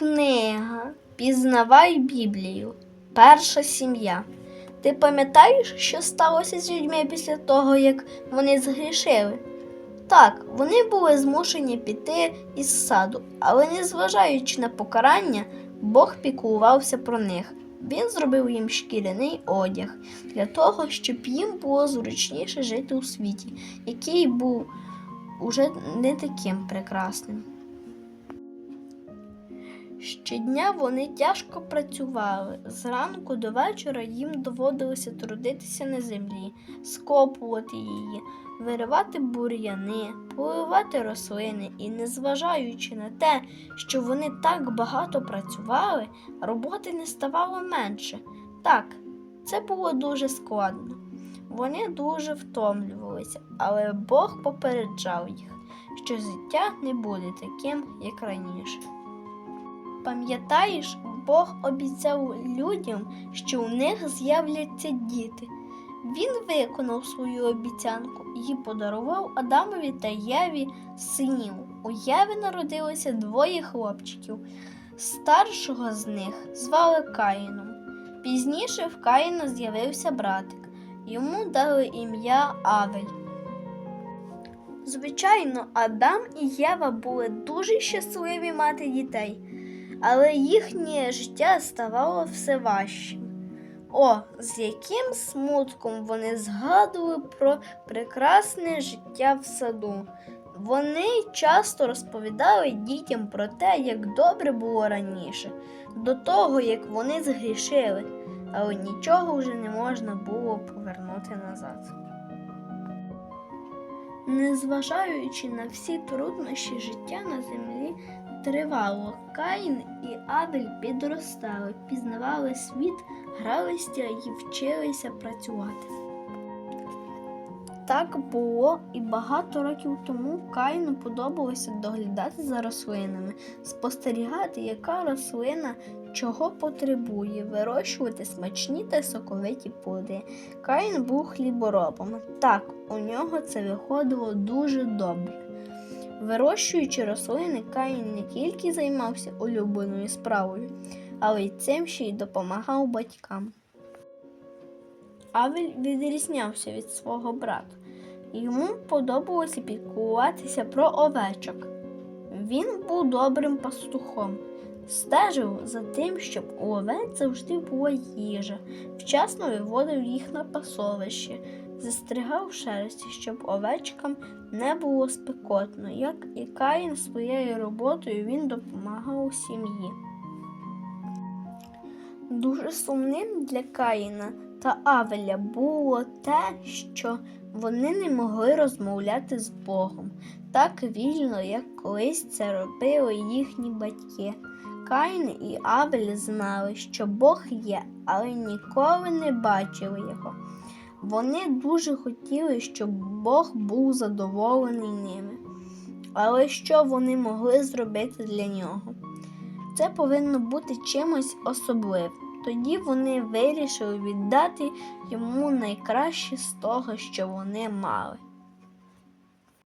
Книга Пізнавай Біблію. Перша сім'я. Ти пам'ятаєш, що сталося з людьми після того, як вони згрішили? Так, вони були змушені піти із саду, але незважаючи на покарання, Бог піклувався про них. Він зробив їм шкіряний одяг для того, щоб їм було зручніше жити у світі, який був уже не таким прекрасним. Щодня вони тяжко працювали. Зранку до вечора їм доводилося трудитися на землі, скопувати її, виривати бур'яни, поливати рослини, і, незважаючи на те, що вони так багато працювали, роботи не ставало менше. Так, це було дуже складно. Вони дуже втомлювалися, але Бог попереджав їх, що життя не буде таким, як раніше. Пам'ятаєш, Бог обіцяв людям, що у них з'являться діти. Він виконав свою обіцянку і подарував Адамові та Єві синів. У Єві народилося двоє хлопчиків. Старшого з них звали Каїном. Пізніше в Каїна з'явився братик. Йому дали ім'я Авель. Звичайно, Адам і Єва були дуже щасливі мати дітей але їхнє життя ставало все важчим. О, з яким смутком вони згадували про прекрасне життя в саду. Вони часто розповідали дітям про те, як добре було раніше, до того, як вони згрішили, але нічого вже не можна було повернути назад. Незважаючи на всі труднощі життя на землі, тривало. Каїн і Авель підростали, пізнавали світ, гралися і вчилися працювати. Так було і багато років тому Каїну подобалося доглядати за рослинами, спостерігати, яка рослина чого потребує, вирощувати смачні та соковиті плоди. Каїн був хліборобом. Так, у нього це виходило дуже добре. Вирощуючи рослини, Каїн не тільки займався улюбленою справою, але й цим ще й допомагав батькам. Авель відрізнявся від свого брата. Йому подобалося піклуватися про овечок. Він був добрим пастухом, стежив за тим, щоб у овець завжди була їжа, вчасно виводив їх на пасовище, застригав шерсті, щоб овечкам не було спекотно, як і Каїн своєю роботою він допомагав сім'ї. Дуже сумним для Каїна та Авеля було те, що вони не могли розмовляти з Богом так вільно, як колись це робили їхні батьки. Каїн і Авель знали, що Бог є, але ніколи не бачили його. Вони дуже хотіли, щоб Бог був задоволений ними. Але що вони могли зробити для нього? Це повинно бути чимось особливим. Тоді вони вирішили віддати йому найкраще з того, що вони мали.